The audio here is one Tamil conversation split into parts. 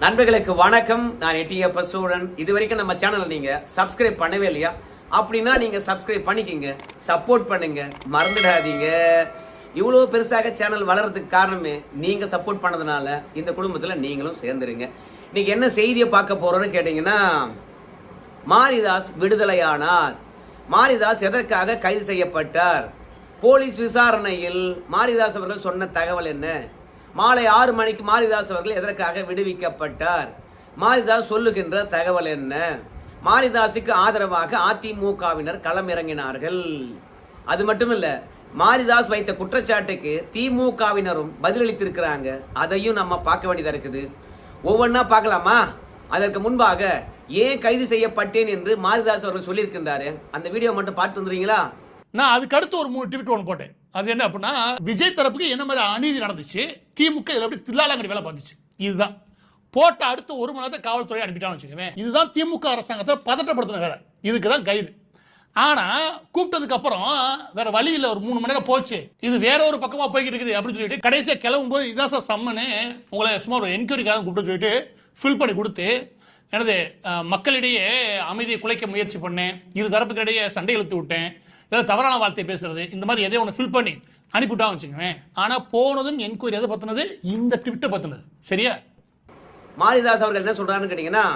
நண்பர்களுக்கு வணக்கம். நான் எட்டியப்ப சூழன் இது வரைக்கும் நம்ம சேனல் நீங்க சப்ஸ்கிரைப் பண்ணவே இல்லையா? அப்படின்னா நீங்க சப்ஸ்கிரைப் பண்ணிக்கிங்க. சப்போர்ட் பண்ணுங்க. மறந்துடாதீங்க. இவ்வளோ பெருசாக சேனல் வளர்றதுக்கு காரணமே நீங்கள் சப்போர்ட் பண்ணதுனால இந்த குடும்பத்தில் நீங்களும் சேர்ந்துருங்க. இன்னைக்கு என்ன செய்தியை பார்க்க போகிறோன்னு கேட்டிங்கன்னா மாரிதாஸ் விடுதலையானார். மாரிதாஸ் எதற்காக கைது செய்யப்பட்டார்? போலீஸ் விசாரணையில் மாரிதாஸ் அவர்கள் சொன்ன தகவல் என்ன? மாலை ஆறு மணிக்கு மாரிதாஸ் அவர்கள் எதற்காக விடுவிக்கப்பட்டார்? மாரிதாஸ் சொல்லுகின்ற தகவல் என்ன? மாரிதாஸுக்கு ஆதரவாக அதிமுகவினர் களமிறங்கினார்கள். அது மட்டும் இல்லை மாரிதாஸ் வைத்த குற்றச்சாட்டுக்கு திமுகவினரும் பதிலளித்திருக்கிறாங்க. அதையும் நம்ம பார்க்க வேண்டியதாக இருக்குது. ஒவ்வொன்றா பார்க்கலாமா? அதற்கு முன்பாக ஏன் கைது செய்யப்பட்டேன் என்று மாரிதாஸ் அவர்கள் சொல்லியிருக்கின்றாரு. அந்த வீடியோ மட்டும் பார்த்து வந்துறீங்களா நான் அதுக்கு அடுத்து ஒரு மூணு ட்வீட் ஒன்று போட்டேன். அது என்ன அப்படின்னா விஜய் தரப்புக்கு என்ன மாதிரி அநீதி நடந்துச்சு திமுக இதில் எப்படி தில்லாலங்கடி வேலை பார்த்துச்சு. இதுதான். போட்ட அடுத்து ஒரு மணி நேரத்தை காவல்துறை அனுப்பிட்டான்னு வச்சுக்கோங்க இதுதான் திமுக அரசாங்கத்தை பதட்டப்படுத்தின வேலை. இதுக்கு தான் கைது ஆனால் கூப்பிட்டதுக்கு அப்புறம் வேற வழி இல்லை. ஒரு மூணு மணி நேரம் போச்சு. இது வேற ஒரு பக்கமாக போய்கிட்டு இருக்குது அப்படின்னு சொல்லிட்டு கடைசியாக கிளம்பும் போது இதான் சார் சம்மனு. உங்களை சும்மா ஒரு என்கொயரிக்காக கூப்பிட்டு சொல்லிட்டு ஃபில் பண்ணி கொடுத்து எனது மக்களிடையே அமைதியை குலைக்க முயற்சி பண்ணேன். இரு தரப்புக்கிடையே சண்டை இழுத்து விட்டேன். இதில் தவறான வார்த்தை பேசுறது இந்த மாதிரி எதையோ ஒன்று ஃபில் பண்ணி அனுப்பிவிட்டா வச்சுக்கோங்க ஆனால் போனதும் என்கொயரி எதை பற்றினது இந்த ட்விட்டை பற்றினது சரியா? மாரிதாஸ் அவர்கள் என்ன சொல்கிறான்னு கேட்டிங்கன்னா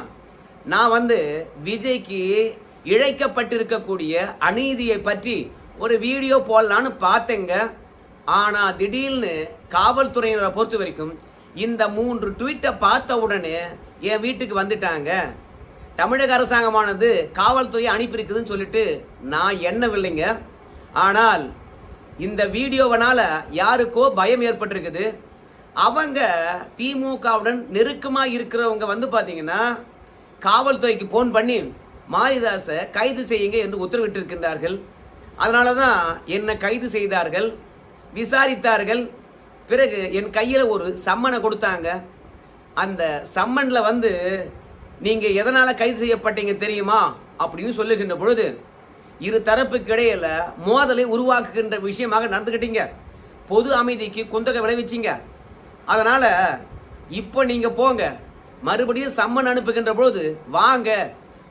நான் வந்து விஜய்க்கு இழைக்கப்பட்டிருக்கக்கூடிய அநீதியை பற்றி ஒரு வீடியோ போடலான்னு பார்த்தேங்க. ஆனால் திடீர்னு காவல்துறையினரை பொறுத்த வரைக்கும் இந்த மூன்று ட்வீட்டை பார்த்த உடனே என் வீட்டுக்கு வந்துட்டாங்க. தமிழக அரசாங்கமானது காவல்துறையை அனுப்பியிருக்குதுன்னு சொல்லிட்டு நான் எண்ணவில்லைங்க. ஆனால் இந்த வீடியோவனால் யாருக்கோ பயம் ஏற்பட்டிருக்குது. அவங்க திமுகவுடன் நெருக்கமாக இருக்கிறவங்க வந்து பார்த்தீங்கன்னா காவல்துறைக்கு ஃபோன் பண்ணி மாரிதாசை கைது செய்யுங்க என்று உத்தரவிட்டிருக்கின்றார்கள். அதனால தான் என்னை கைது செய்தார்கள் விசாரித்தார்கள். பிறகு என் கையில் ஒரு சம்மனை கொடுத்தாங்க. அந்த சம்மனில் வந்து நீங்கள் எதனால் கைது செய்யப்பட்டீங்க தெரியுமா? அப்படின்னு சொல்லுகின்ற பொழுது இரு தரப்புக்கு இடையில மோதலை உருவாக்குகின்ற விஷயமாக நடந்துக்கிட்டீங்க பொது அமைதிக்கு குந்தகை விளைவிச்சிங்க. அதனால இப்போ நீங்க போங்க. மறுபடியும் சம்மன் அனுப்புகின்ற பொழுது வாங்க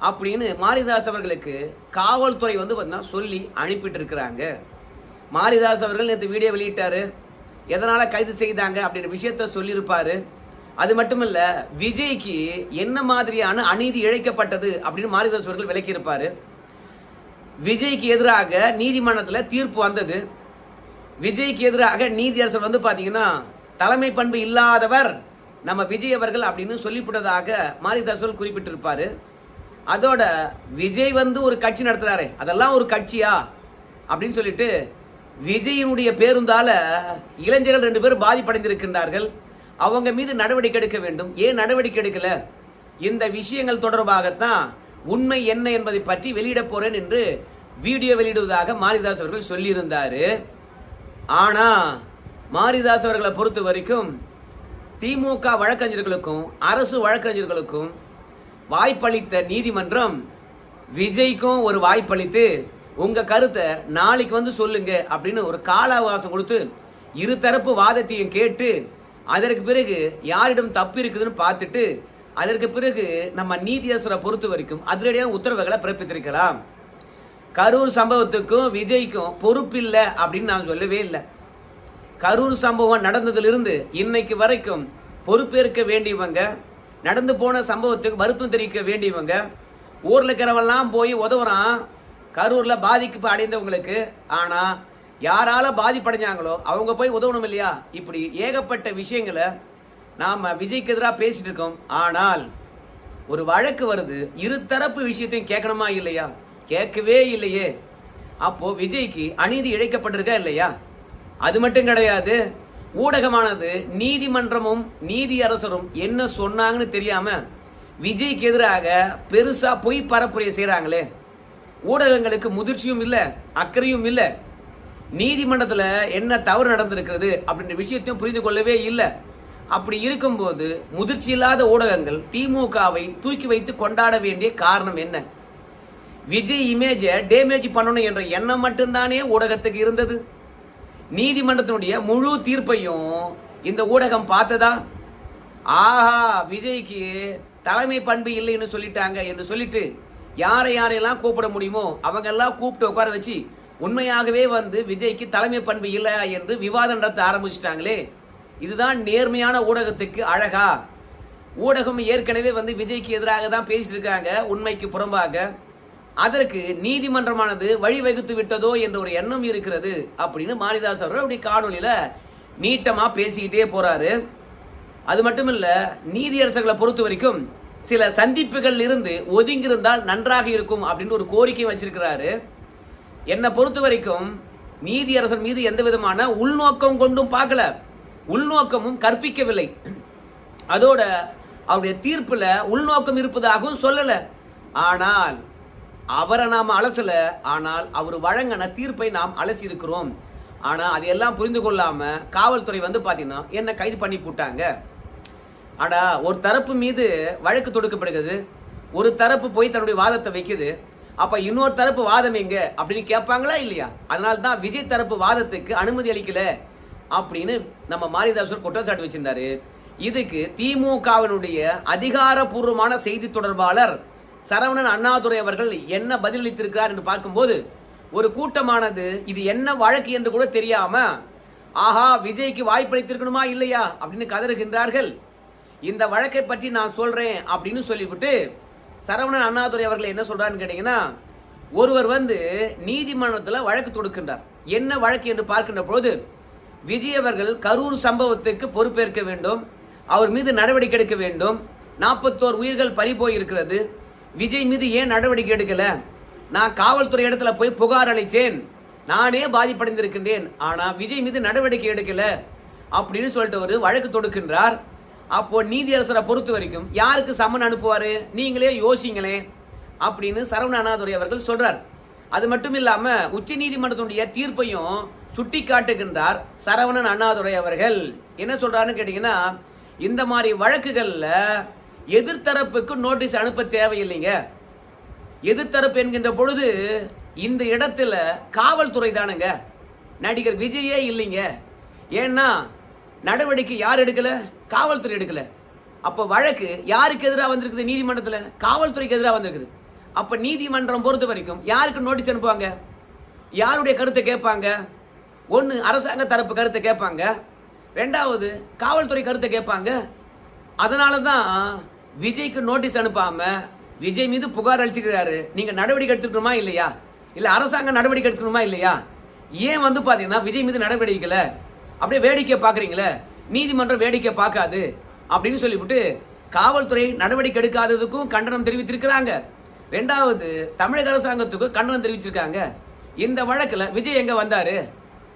அப்படின்னு மாரிதாஸ் அவர்களுக்கு காவல்துறை வந்து பார்த்தீங்கன்னா சொல்லி அனுப்பிட்டு இருக்கிறாங்க மாரிதாஸ் அவர்கள் நேற்று வீடியோ வெளியிட்டாரு. எதனால் கைது செய்தாங்க அப்படின்ற விஷயத்த சொல்லியிருப்பாரு. அது மட்டும் இல்ல விஜய்க்கு என்ன மாதிரியான அநீதி இழைக்கப்பட்டது அப்படின்னு மாரிதாஸ் அவர்கள் விளக்கியிருப்பாரு. விஜய்க்கு எதிராக நீதிமன்றத்தில் தீர்ப்பு வந்தது. விஜய்க்கு எதிராக நீதியரசர் வந்து பார்த்தீங்கன்னா தலைமை பண்பு இல்லாதவர் நம்ம விஜய் அவர்கள் அப்படின்னு சொல்லிவிட்டதாக மாரிதாசல் குறிப்பிட்டிருப்பாரு. அதோட விஜய் வந்து ஒரு கட்சி நடத்துறாரு அதெல்லாம் ஒரு கட்சியா? அப்படின்னு சொல்லிட்டு விஜயினுடைய பேருந்தால இளைஞர்கள் ரெண்டு பேரும் பாதிப்படைந்திருக்கின்றார்கள். அவங்க மீது நடவடிக்கை எடுக்க வேண்டும். ஏன் நடவடிக்கை எடுக்கல? இந்த விஷயங்கள் தொடர்பாகத்தான் உண்மை என்ன என்பதை பற்றி வெளியிட போறேன் என்று வீடியோ வெளியிடுவதாக மாரிதாஸ் அவர்கள் சொல்லியிருந்தார். ஆனா மாரிதாஸ் அவர்களை பொறுத்த வரைக்கும் திமுக வழக்கறிஞர்களுக்கும் அரசு வழக்கறிஞர்களுக்கும் வாய்ப்பளித்த நீதிமன்றம் விஜய்க்கும் ஒரு வாய்ப்பளித்து உங்கள் கருத்தை நாளைக்கு வந்து சொல்லுங்க அப்படின்னு ஒரு கால அவகாசம் கொடுத்து இருதரப்பு வாதத்தையும் கேட்டு அதற்கு பிறகு யாரிடம் தப்பு இருக்குதுன்னு பார்த்துட்டு அதற்கு பிறகு நம்ம நீதியரசரை பொறுத்த வரைக்கும் அதிரடியான உத்தரவுகளை பிறப்பித்திருக்கலாம். கரூர் சம்பவத்துக்கும் விஜய்க்கும் பொறுப்பில்லை அப்படின்னு நான் சொல்லவே இல்லை. கரூர் சம்பவம் நடந்ததிலிருந்து இன்னைக்கு வரைக்கும் பொறுப்பேற்க வேண்டியவங்க நடந்து போன சம்பவத்துக்கு வருத்தம் தெரிவிக்க வேண்டியவங்க ஊரில் இருக்கிறவெல்லாம் போய் உதவுறான் கரூரில் பாதிப்பு அடைந்தவங்களுக்கு ஆனால் யாரால பாதிப்படைஞ்சாங்களோ அவங்க போய் உதவணும் இல்லையா? இப்படி ஏகப்பட்ட விஷயங்களை நாம் விஜய்க்கு எதிராக பேசிட்டு இருக்கோம். ஆனால் ஒரு வழக்கு வருது. இருதரப்பு விஷயத்தையும் கேட்கணுமா இல்லையா? கேட்கவே இல்லையே. அப்போ விஜய்க்கு அநீதி இழைக்கப்பட்டிருக்கா இல்லையா? அது மட்டும் கிடையாது. ஊடகமானது நீதிமன்றமும் நீதி அரசரும் என்ன சொன்னாங்கன்னு தெரியாம விஜய்க்கு எதிராக பெருசா பொய் பரப்புரையை செய்கிறாங்களே ஊடகங்களுக்கு முதிர்ச்சியும் இல்லை அக்கறையும் இல்லை. நீதிமன்றத்தில் என்ன தவறு நடந்திருக்கிறது அப்படின்ற விஷயத்தையும் புரிந்து கொள்ளவே இல்லை. அப்படி இருக்கும்போது முதிர்ச்சி இல்லாத ஊடகங்கள் திமுகவை தூக்கி வைத்து கொண்டாட வேண்டிய காரணம் என்ன? விஜய் இமேஜை டேமேஜ் பண்ணணும் என்ற எண்ணம் மட்டும்தானே ஊடகத்துக்கு இருந்தது. நீதிமன்றத்தினுடைய முழு தீர்ப்பையும் இந்த ஊடகம் பார்த்ததா? ஆஹா விஜய்க்கு தலைமை பண்பு இல்லைன்னு சொல்லிட்டாங்க என்று சொல்லிட்டு யாரை யாரையெல்லாம் கூப்பிட முடியுமோ அவங்கெல்லாம் கூப்பிட்டு உட்கார வச்சு உண்மையாகவே வந்து விஜய்க்கு தலைமை பண்பு இல்லை என்று விவாதம் நடத்த ஆரம்பிச்சிட்டாங்களே. இதுதான் நேர்மையான ஊடகத்துக்கு அழகா. ஊடகம் ஏற்கனவே வந்து விஜய்க்கு எதிராக தான் பேசிட்டு இருக்காங்க உண்மைக்கு புறம்பாக. அதற்கு நீதிமன்றமானது வழிவகுத்து விட்டதோ என்ற ஒரு எண்ணம் இருக்கிறது அப்படின்னு மாரிதாஸ் அவர்கள் அப்படி காணொலியில நீட்டமா பேசிக்கிட்டே போறாரு. அது மட்டும் இல்ல நீதியரசர்களை பொறுத்த வரைக்கும் சில சந்திப்புகள் இருந்து ஒதுங்கியிருந்தால் நன்றாக இருக்கும் அப்படின்னு ஒரு கோரிக்கை வச்சிருக்கிறாரு. என்னை பொறுத்த வரைக்கும் நீதியரசர் மீது எந்த விதமான உள்நோக்கம் கொண்டும் பார்க்கல. உள்நோக்கமும் கற்பிக்கவில்லை. அதோட அவருடைய தீர்ப்பில் உள்நோக்கம் இருப்பதாகவும் சொல்லல. ஆனால் அவரை நாம் அலசல ஆனால் அவர் வழங்கின தீர்ப்பை நாம் அலசி இருக்கிறோம் ஆனால் அதையெல்லாம் புரிந்து கொள்ளாம காவல்துறை வந்து பார்த்தீங்கன்னா என்ன கைது பண்ணி போட்டாங்க. ஆனால் ஒரு தரப்பு மீது வழக்கு தொடுக்கப்படுகிறது. ஒரு தரப்பு போய் தன்னுடைய வாதத்தை வைக்குது. அப்ப இன்னொரு தரப்பு வாதம் எங்க? அப்படின்னு கேட்பாங்களா இல்லையா? அதனால தான் விஜய் தரப்பு வாதத்துக்கு அனுமதி அளிக்கல அப்படின்னு நம்ம மாரிதாசர் குற்றச்சாட்டு வச்சிருந்தாரு. இதுக்கு திமுகவினுடைய அதிகாரப்பூர்வமான செய்தி தொடர்பாளர் சரவணன் அண்ணாதுரை அவர்கள் என்ன பதிலளித்திருக்கிறார் என்று பார்க்கும்போது ஒரு கூட்டமானது இது என்ன வழக்கு என்று கூட தெரியாம ஆஹா விஜய்க்கு வாய்ப்பளித்திருக்கணுமா இல்லையா? அப்படின்னு கதறுகின்றார்கள். இந்த வழக்கை பற்றி நான் சொல்றேன் அப்படின்னு சொல்லிவிட்டு சரவணன் அண்ணாதுரை அவர்கள் என்ன சொல்றான்னு கேட்டீங்கன்னா ஒருவர் வந்து நீதிமன்றத்தில் வழக்கு தொடுக்கின்றார். என்ன வழக்கு என்று பார்க்கின்ற பொழுது விஜய் அவர்கள் கரூர் சம்பவத்துக்கு பொறுப்பேற்க வேண்டும் அவர் மீது நடவடிக்கை எடுக்க வேண்டும் நாற்பத்தோரு உயிர்கள் பறி போயிருக்கிறது விஜய் மீது ஏன் நடவடிக்கை எடுக்கல நான் காவல்துறை இடத்துல போய் புகார் அளித்தேன் நானே பாதிப்படைந்திருக்கின்றேன் ஆனால் விஜய் மீது நடவடிக்கை எடுக்கல அப்படின்னு சொல்லிட்டு ஒரு வழக்கு தொடுக்கின்றார். அப்போ நீதியரசரை பொறுத்த வரைக்கும் யாருக்கு சம்மன் அனுப்புவாரு? நீங்களே யோசிங்களே அப்படின்னு சரவண அண்ணாதுரை அவர்கள் சொல்றார். அது மட்டும் இல்லாம உச்ச நீதிமன்றத்துடைய தீர்ப்பையும் சுட்டி காட்டுகின்றார் சரவணன் அண்ணாதுரை அவர்கள். என்ன சொல்றாருன்னு கேட்டீங்கன்னா இந்த மாதிரி வழக்குகள்ல எதிர்த்தரப்புக்கு நோட்டீஸ் அனுப்ப தேவையில்லைங்க. எதிர்த்தரப்பு என்கின்ற பொழுது இந்த இடத்துல காவல்துறை தானுங்க. நடிகர் விஜயே இல்லைங்க. ஏன்னா நடவடிக்கை யார் எடுக்கல? காவல்துறை எடுக்கல. அப்ப வழக்கு யாருக்கு எதிராக வந்திருக்குது நீதிமன்றத்தில்? காவல்துறைக்கு எதிராக வந்திருக்குது. அப்ப நீதிமன்றம் பொறுத்த வரைக்கும் யாருக்கு நோட்டீஸ் அனுப்புவாங்க? யாருடைய கருத்தை கேட்பாங்க? ஒன்று அரசாங்க தரப்பு கருத்தை கேட்பாங்க. ரெண்டாவது காவல்துறை கருத்தை கேட்பாங்க. அதனால தான் விஜய்க்கு நோட்டீஸ் அனுப்பாம விஜய் மீது புகார் அளிச்சுக்கிறாரு. நீங்க நடவடிக்கை எடுத்துக்கணுமா இல்லையா? இல்ல அரசாங்கம் நடவடிக்கை எடுக்கணுமா இல்லையா? ஏன் வந்து பாத்தீங்கன்னா விஜய் மீது நடவடிக்கை அப்படியே வேடிக்கை பார்க்குறீங்களே? நீதிமன்றம் வேடிக்கை பார்க்காது. அப்படின்னு சொல்லிவிட்டு காவல்துறை நடவடிக்கை எடுக்காததுக்கும் கண்டனம் தெரிவித்திருக்கிறாங்க. ரெண்டாவது தமிழக அரசாங்கத்துக்கு கண்டனம் தெரிவிச்சிருக்காங்க. இந்த வழக்கில் விஜய் எங்கே வந்தார்?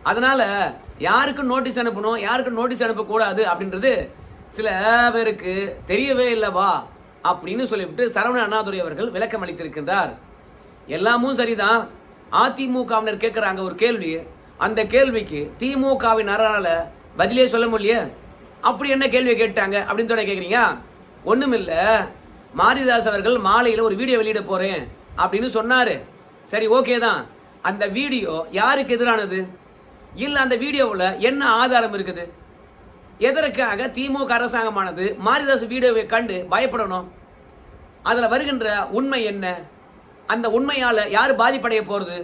அதனால் யாருக்கு நோட்டீஸ் அனுப்பணும் யாருக்கு நோட்டீஸ் அனுப்பக்கூடாது அப்படின்றது சில பேருக்கு தெரியவே இல்லைவா அப்படின்னு சொல்லிவிட்டு சரவண அண்ணாதுரை அவர்கள் விளக்கம் அளித்திருக்கின்றார் எல்லாமும் சரிதான். அதிமுகவினர் கேட்குறாங்க ஒரு கேள்வி அந்த கேள்விக்கு திமுகவின் அறால பதிலே சொல்ல முடியல அப்படி என்ன கேள்வி கேட்டாங்க அப்படின்னு சொல்ல கேட்குறீங்க ஒன்றுமில்ல மாரிதாஸ் அவர்கள் மாலையில் ஒரு வீடியோ வெளியிட போகிறேன் அப்படின்னு சொன்னாரு. சரி ஓகே தான். அந்த வீடியோ யாருக்கு எதிரானது? இல்லை அந்த வீடியோவில் என்ன ஆதாரம் இருக்குது? எதற்காக திமுக அரசாங்கமானது மாரிதாஸ் வீடியோவை கண்டு பயப்படணும்? அதில் வருகின்ற உண்மை என்ன? அந்த உண்மையால் யார் பாதிப்படைய போகிறது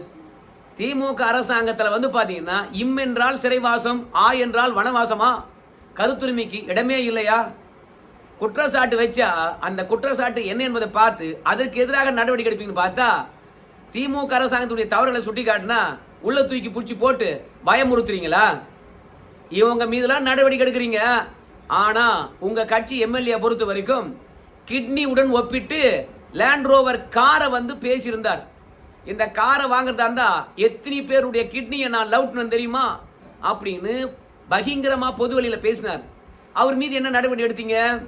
திமுக அரசாங்கத்தில் வந்து பார்த்தீங்கன்னா இம் என்றால் சிறைவாசம் ஆ என்றால் வனவாசமா? கருத்துரிமைக்கு இடமே இல்லையா? குற்றச்சாட்டு வச்சா அந்த குற்றச்சாட்டு என்ன என்பதை பார்த்து அதற்கு எதிராக நடவடிக்கை எடுப்பீங்கன்னு பார்த்தா திமுக அரசாங்கத்துடைய தவறுகளை சுட்டி காட்டினா உள்ள தூக்கி பிடிச்சி போட்டு பயமுறுத்துறீங்களா? இவங்க மீதெல்லாம் நடவடிக்கை எடுக்கிறீங்க. ஆனால் உங்கள் கட்சி எம்எல்ஏ பொறுத்த வரைக்கும் கிட்னி உடன் ஒப்பிட்டு லேண்ட் ரோவர் காரை வந்து பேசியிருந்தார். இந்த காரை வாங்குறதா இருந்தா எத்தனை பேருடைய கிட்னியை நான் லவ் பண்ண தெரியுமா? அப்படின்னு பகிங்கரமா பொது வழியில பேசினார். அவர் மீது என்ன நடவடிக்கை எடுத்தீங்க?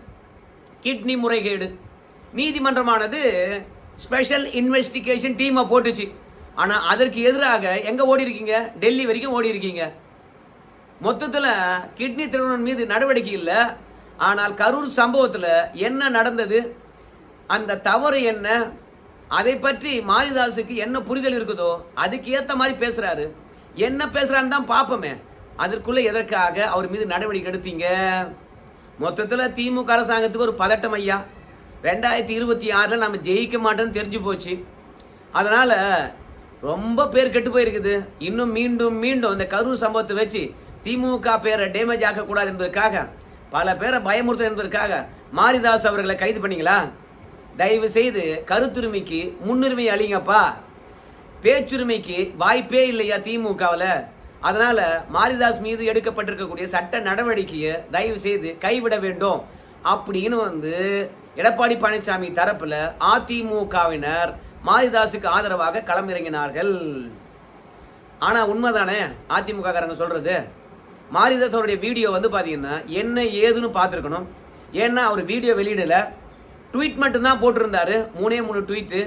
கிட்னி முறைகேடு. நீதிமன்றமானது ஸ்பெஷல் இன்வெஸ்டிகேஷன் டீமை போட்டுச்சு. ஆனால் அதற்கு எதிராக எங்கே ஓடி இருக்கீங்க? டெல்லி வரைக்கும் ஓடி இருக்கீங்க. மொத்தத்தில் கிட்னி திருமணம் மீது நடவடிக்கை இல்லை. ஆனால் கரூர் சம்பவத்தில் என்ன நடந்தது? அந்த தவறு என்ன? அதை பற்றி மாரிதாஸுக்கு என்ன புரிதல் இருக்குதோ அதுக்கு ஏற்ற மாதிரி பேசுறாரு. என்ன பேசுறான்னு தான் பார்ப்போமே அதற்குள்ள எதற்காக அவர் மீது நடவடிக்கை எடுத்தீங்க? மொத்தத்தில் திமுக அரசாங்கத்துக்கு ஒரு பதட்டம் ஐயா. ரெண்டாயிரத்தி இருபத்தி ஆறில் நம்ம ஜெயிக்க மாட்டோம்னு தெரிஞ்சு போச்சு. அதனால் ரொம்ப பேர் கெட்டு போயிருக்குது. இன்னும் மீண்டும் மீண்டும் இந்த கரூர் சம்பவத்தை வச்சு திமுக பேரை டேமேஜ் ஆக்கக்கூடாது என்பதற்காக பல பேரை பயமுறுத்த என்பதற்காக மாரிதாஸ் அவர்களை கைது பண்ணீங்களா? தயவு செய்து கருத்துரிமைக்கு முன்னுரிமை அளிங்கப்பா. பேச்சுரிமைக்கு வாய்ப்பே இல்லையா திமுகவில்? அதனால் மாரிதாஸ் மீது எடுக்கப்பட்டிருக்கக்கூடிய சட்ட நடவடிக்கையை தயவு செய்து கைவிட வேண்டும். அப்படின்னு வந்து எடப்பாடி பழனிசாமி தரப்பில் அதிமுகவினர் மாரிதாஸுக்கு ஆதரவாக களமிறங்கினார்கள். ஆனால் உண்மைதானே? அதிமுக காரங்க மாரிதாஸ் அவருடைய வீடியோ வந்து பார்த்தீங்கன்னா என்ன ஏதுன்னு பார்த்துருக்கணும். ஏன்னா அவர் வீடியோ வெளியிடலை. ட்வீட் மட்டும்தான் போட்டிருந்தாரு. மூணே மூணு ட்வீட்டு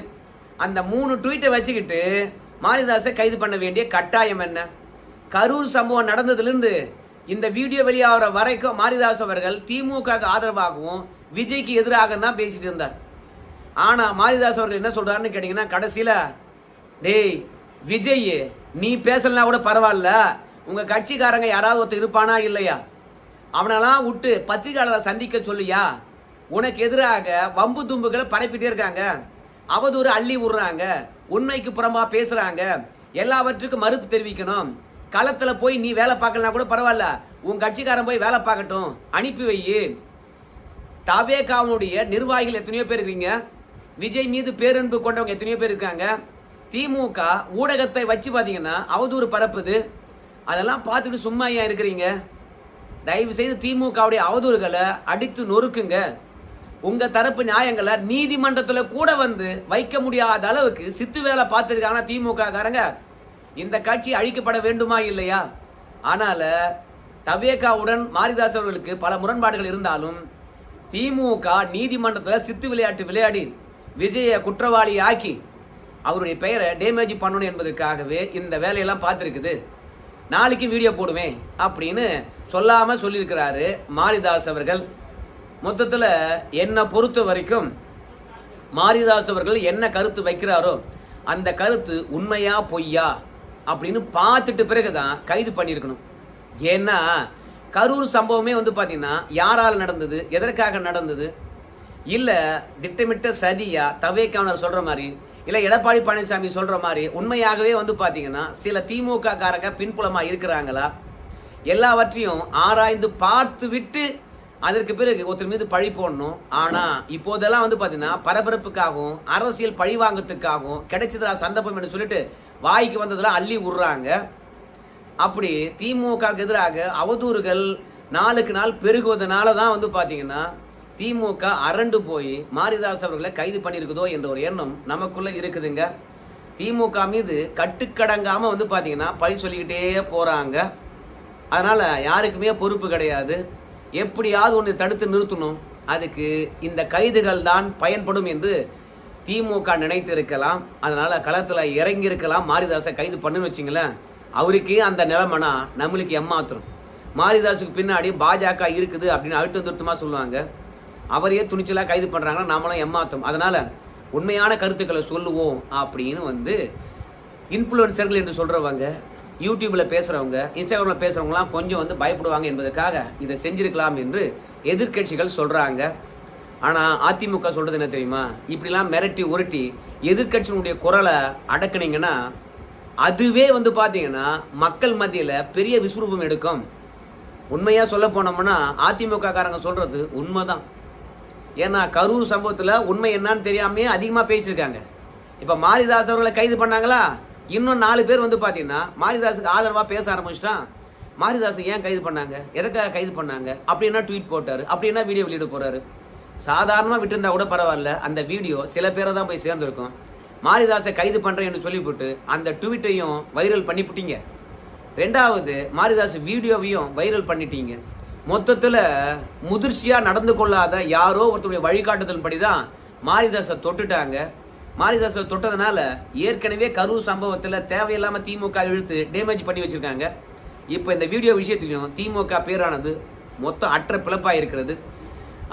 அந்த மூணு ட்வீட்டை வச்சுக்கிட்டு மாரிதாஸை கைது பண்ண வேண்டிய கட்டாயம் என்ன? கரூர் சம்பவம் நடந்ததுலேருந்து இந்த வீடியோ வெளியாகிற வரைக்கும் மாரிதாஸ் அவர்கள் திமுகவுக்கு ஆதரவாகவும் விஜய்க்கு எதிராக தான் பேசிட்டு இருந்தார். ஆனால் மாரிதாஸ் அவர்கள் என்ன சொல்கிறாருன்னு கேட்டிங்கன்னா கடைசியில் டேய் விஜய் நீ பேசலனா கூட பரவாயில்ல. உங்கள் கட்சிக்காரங்க யாராவது ஒருத்தர் இருப்பானா இல்லையா? அவனெல்லாம் விட்டு பத்திரிகையாளரை சந்திக்க சொல்லியா? உனக்கு எதிராக வம்பு தும்புகளை பரப்பிட்டே இருக்காங்க. அவதூறு அள்ளி விடுறாங்க உண்மைக்கு புறமாக பேசுறாங்க. எல்லாவற்றுக்கும் மறுப்பு தெரிவிக்கணும். களத்துல போய் நீ வேலை பார்க்கலனா கூட பரவாயில்ல. உன் கட்சிக்காரன் போய் வேலை பார்க்கட்டும். அனுப்பி வை தவேகாவுடைய நிர்வாகிகள் எத்தனையோ பேர் இருக்கீங்க. விஜய் மீது பேரன்பு கொண்டவங்க எத்தனையோ பேர் இருக்காங்க. திமுக ஊடகத்தை வச்சு பார்த்தீங்கன்னா அவதூறு பரப்புது. அதெல்லாம் பார்த்துட்டு சும்மா ஏன் இருக்கிறீங்க? தயவு செய்து திமுகவுடைய அவதூறுகளை அடித்து நொறுக்குங்க. உங்க தரப்பு நியாயங்களை நீதிமன்றத்துல கூட வந்து வைக்க முடியாத அளவுக்கு சித்து வேலை பார்த்துருக்காங்க திமுக காரங்க இந்த கட்சி அழிக்கப்பட வேண்டுமா இல்லையா? ஆனால தவேகாவுடன் மாரிதாஸ் அவர்களுக்கு பல முரண்பாடுகள் இருந்தாலும் திமுக நீதிமன்றத்தில் சித்து விளையாட்டு விளையாடி விஜயை குற்றவாளி ஆக்கி அவருடைய பெயரை டேமேஜ் பண்ணணும் என்பதற்காகவே இந்த வேலையெல்லாம் பார்த்துருக்குது. நாளைக்கு வீடியோ போடுவேன் அப்படின்னு சொல்லாமல் சொல்லியிருக்கிறாரு மாரிதாஸ் அவர்கள். மொத்தத்தில் என்னை பொறுத்த வரைக்கும் மாரிதாஸ் அவர்கள் என்ன கருத்து வைக்கிறாரோ அந்த கருத்து உண்மையா பொய்யா அப்படின்னு பார்த்துட்டு பிறகு தான் கைது பண்ணியிருக்கணும். ஏன்னா கரூர் சம்பவமே வந்து பார்த்தீங்கன்னா யாரால் நடந்தது எதற்காக நடந்தது? இல்லை திட்டமிட்ட சதியா தவேக்கானர் சொல்கிற மாதிரி இல்லை எடப்பாடி பழனிசாமி சொல்கிற மாதிரி உண்மையாகவே வந்து பார்த்தீங்கன்னா சில திமுக காரங்க பின்புலமாக இருக்கிறாங்களா? எல்லாவற்றையும் ஆராய்ந்து பார்த்து விட்டு அதற்கு பிறகு ஒருத்தர் மீது பழி போடணும். ஆனால் இப்போதெல்லாம் வந்து பார்த்தீங்கன்னா பரபரப்புக்காகவும் அரசியல் பழி வாங்கத்துக்காகவும் கிடைச்சதா சந்தர்ப்பம் என்று சொல்லிட்டு வாய்க்கு வந்ததெல்லாம் அள்ளி விடுறாங்க அப்படி திமுகவுக்கு எதிராக அவதூறுகள் நாளுக்கு நாள் பெருகுவதனால தான் வந்து பார்த்தீங்கன்னா திமுக அரண்டு போய் மாரிதாஸ் அவர்களை கைது பண்ணியிருக்குதோ என்ற ஒரு எண்ணம் நமக்குள்ளே இருக்குதுங்க. திமுக மீது கட்டுக்கடங்காமல் வந்து பார்த்தீங்கன்னா பழி சொல்லிக்கிட்டே போகிறாங்க அதனால் யாருக்குமே பொறுப்பு கிடையாது. எப்படியாவது ஒன்று தடுத்து நிறுத்தணும். அதுக்கு இந்த கைதுகள் தான் பயன்படும் என்று திமுக நினைத்து இருக்கலாம் அதனால் களத்தில் இறங்கியிருக்கலாம். மாரிதாசை மாரிதாஸை கைது பண்ணுன்னு வச்சிங்களேன். அவருக்கே அந்த நிலைமைனா நம்மளுக்கு ஏமாத்திரம். மாரிதாஸுக்கு பின்னாடி பாஜக இருக்குது அப்படின்னு அழுத்தம் திருத்தமாக சொல்லுவாங்க. அவரையே துணிச்சலாக கைது பண்ணுறாங்கன்னா நாமளும் ஏமாத்தோம். அதனால் உண்மையான கருத்துக்களை சொல்லுவோம் அப்படின்னு வந்து இன்ஃப்ளூயன்சர்கள் என்று சொல்கிறவங்க யூடியூப்பில் பேசுகிறவங்க இன்ஸ்டாகிராமில் பேசுகிறவங்களாம் கொஞ்சம் வந்து பயப்படுவாங்க என்பதற்காக இதை செஞ்சுருக்கலாம் என்று எதிர்க்கட்சிகள் சொல்கிறாங்க ஆனால் அதிமுக சொல்கிறது என்ன தெரியுமா? இப்படிலாம் மிரட்டி உருட்டி எதிர்க்கட்சியினுடைய குரலை அடக்குனீங்கன்னா அதுவே வந்து பார்த்தீங்கன்னா மக்கள் மத்தியில் பெரிய விஸ்வரூபம் எடுக்கும். உண்மையாக சொல்ல போனோம்னா அதிமுக காரங்க சொல்கிறது உண்மைதான். ஏன்னா கரூர் சம்பவத்தில் உண்மை என்னன்னு தெரியாமே அதிகமாக பேசியிருக்காங்க. இப்போ மாரிதாஸ் அவர்களை கைது பண்ணாங்களா? இன்னும் நாலு பேர் வந்து பார்த்தீங்கன்னா மாரிதாஸுக்கு ஆதரவாக பேச ஆரம்பிச்சிட்டான். மாரிதாஸை ஏன் கைது பண்ணாங்க? எதுக்காக கைது பண்ணாங்க? அப்படின்னா ட்வீட் போட்டார்? அப்படின்னா வீடியோ வெளியிட போகிறாரு சாதாரணமாக விட்டுருந்தா கூட பரவாயில்ல. அந்த வீடியோ சில பேரை தான் போய் சேர்ந்துருக்கும். மாரிதாஸை கைது பண்ணுறேன்னு சொல்லிவிட்டு அந்த ட்வீட்டையும் வைரல் பண்ணிவிட்டீங்க ரெண்டாவது மாரிதாஸ் வீடியோவையும் வைரல் பண்ணிட்டீங்க. மொத்தத்தில் முதிர்ச்சியாக நடந்து கொள்ளாத யாரோ ஒருத்தருடைய வழிகாட்டுதல் படி தான் மாரிதாஸை தொட்டுட்டாங்க. மாரிதாஸை தொட்டதுனால ஏற்கனவே கரூர் சம்பவத்தில் தேவையில்லாமல் திமுக இழுத்து டேமேஜ் பண்ணி வச்சுருக்காங்க. இப்போ இந்த வீடியோ விஷயத்திலையும் திமுக பேரானது மொத்தம் அற்ற பிளப்பாக இருக்கிறது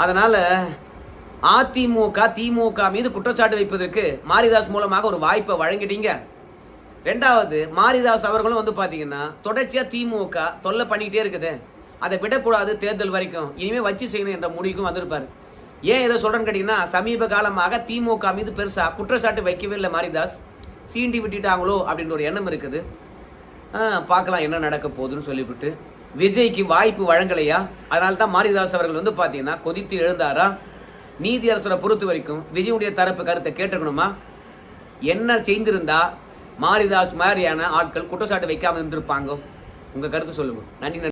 அதனால் அதிமுக திமுக மீது குற்றச்சாட்டு வைப்பதற்கு மாரிதாஸ் மூலமாக ஒரு வாய்ப்பை வழங்கிட்டீங்க. ரெண்டாவது மாரிதாஸ் அவர்களும் வந்து பார்த்தீங்கன்னா தொடர்ச்சியாக திமுக தொல்லை பண்ணிக்கிட்டே இருக்குது. அதை விடக்கூடாது தேர்தல் வரைக்கும். இனிமேல் வச்சு செய்யணும் என்ற முடிவுக்கும் வந்திருப்பார். ஏன் இதை சொல்கிறேன்னு கேட்டிங்கன்னா சமீப காலமாக திமுக மீது பெருசாக குற்றச்சாட்டு வைக்கவே இல்லை மாரிதாஸ். சீண்டி விட்டுட்டாங்களோ அப்படின்ற ஒரு எண்ணம் இருக்குது. பார்க்கலாம் என்ன நடக்க போகுதுன்னு சொல்லிவிட்டு. விஜய்க்கு வாய்ப்பு வழங்கலையா? அதனால தான் மாரிதாஸ் அவர்கள் வந்து பார்த்தீங்கன்னா கொதித்து எழுந்தாரா? நீதி அரசரை பொறுத்த வரைக்கும் விஜயுடைய தரப்பு கருத்தை கேட்டுக்கணுமா என்ன செய்திருந்தா மாரிதாஸ் மாதிரியான ஆட்கள் குற்றச்சாட்டு வைக்காமல் இருந்திருப்பாங்க? உங்கள் கருத்து சொல்லுங்கள் நன்றி நன்றி.